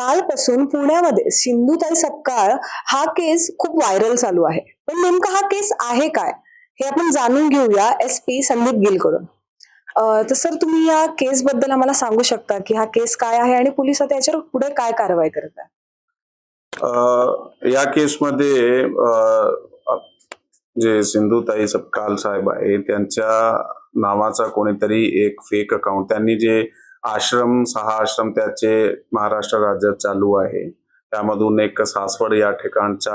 कालपासून पुण्यामध्ये सिंधुताई सपकाळ हा केस खूप व्हायरल चालू आहे. पण नेमका हा केस आहे काय? हे आपण जाणून घेऊया एस पी संदीप गिलकडून. तर सर तुम्ही या केस बद्दल आम्हाला सांगू शकता की हा केस काय आहे आणि पोलीस आता याच्यावर पुढे काय कारवाई करत आहे? अ, या केसमध्ये जे सिंधुताई सपकाल साहेब आहे त्यांच्या नावाचा कोणीतरी एक फेक अकाउंट त्यांनी जे आश्रम सहा आश्रम त्याचे महाराष्ट्र राज्यात चालू आहे. त्यामधून एक सासवड या ठिकाणचा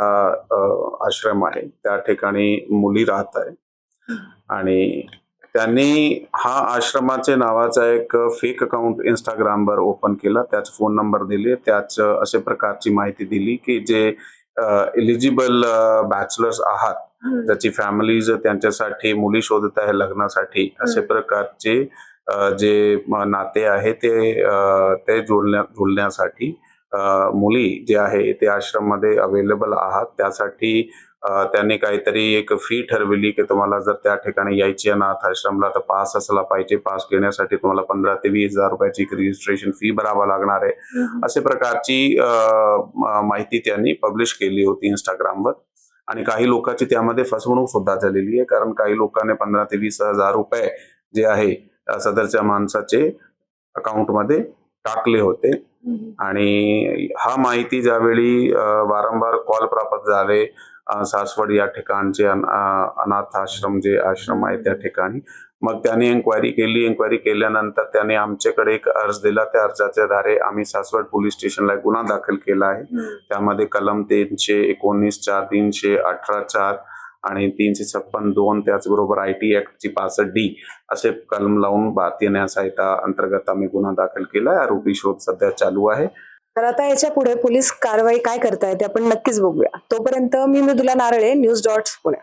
आश्रम आहे. त्या ठिकाणी मुली राहत आहे आणि त्यांनी हा आश्रमाचे नावाचा एक फेक अकाउंट इंस्टाग्रामवर ओपन केला. त्याच फोन नंबर दिले. त्याच अशा प्रकारची माहिती दिली की जे इलिजिबल बॅचलर्स आहात. ज्याची फॅमिलीज त्यांच्यासाठी मुली शोधत आहे लग्नासाठी असे प्रकारचे जे नाते आहे ते ते जोडण्या जोडण्यासाठी अ, मुली जे आहे ते आश्रममध्ये अवेलेबल आहात. त्यासाठी त्यांनी काहीतरी एक फी ठरविली की तुम्हाला जर त्या ठिकाणी यायची अनाथ आश्रमला तर पास असला पाहिजे. पास घेण्यासाठी तुम्हाला पंधरा ते वीस हजार रुपयाची रजिस्ट्रेशन फी भरावा लागणार आहे. अशा प्रकारची माहिती त्यांनी पब्लिश केली होती इंस्टाग्रामवर आणि काही लोकांची त्यामध्ये फसवणूक सुद्धा झालेली आहे. कारण काही लोकांनी पंधरा ते वीस हजार रुपये जे आहे सदरच्या माणसाचे अकाउंटमध्ये टाकले होते. आणि हा माहिती ज्यावेळी वारंवार कॉल प्राप्त झाले सासवड या ठिकाणचे अनाथ आश्रम जे आश्रम आहे त्या ठिकाणी. मग त्यांनी एन्क्वायरी केली. एन्क्वायरी केल्यानंतर त्याने आमच्याकडे एक अर्ज दिला. त्या अर्जाच्या आधारे आम्ही सासवड पोलीस स्टेशनला गुन्हा दाखल केला आहे. त्यामध्ये कलम तीनशे एकोणीस चार तीनशे अठरा चार आणि तीनशे छप्पन दोन त्याचबरोबर आय टी ऍक्टची पासष्ट डी असे कलम लावून भारतीय न्याय संहिता अंतर्गत आम्ही गुन्हा दाखल केला आरोपी शोध सध्या चालू आहे. तर आता याच्यापुढे पोलीस कारवाई काय करतायत ते आपण नक्कीच बघूया. तोपर्यंत मी मृदुला नारळे न्यूज डॉट्स पुणे.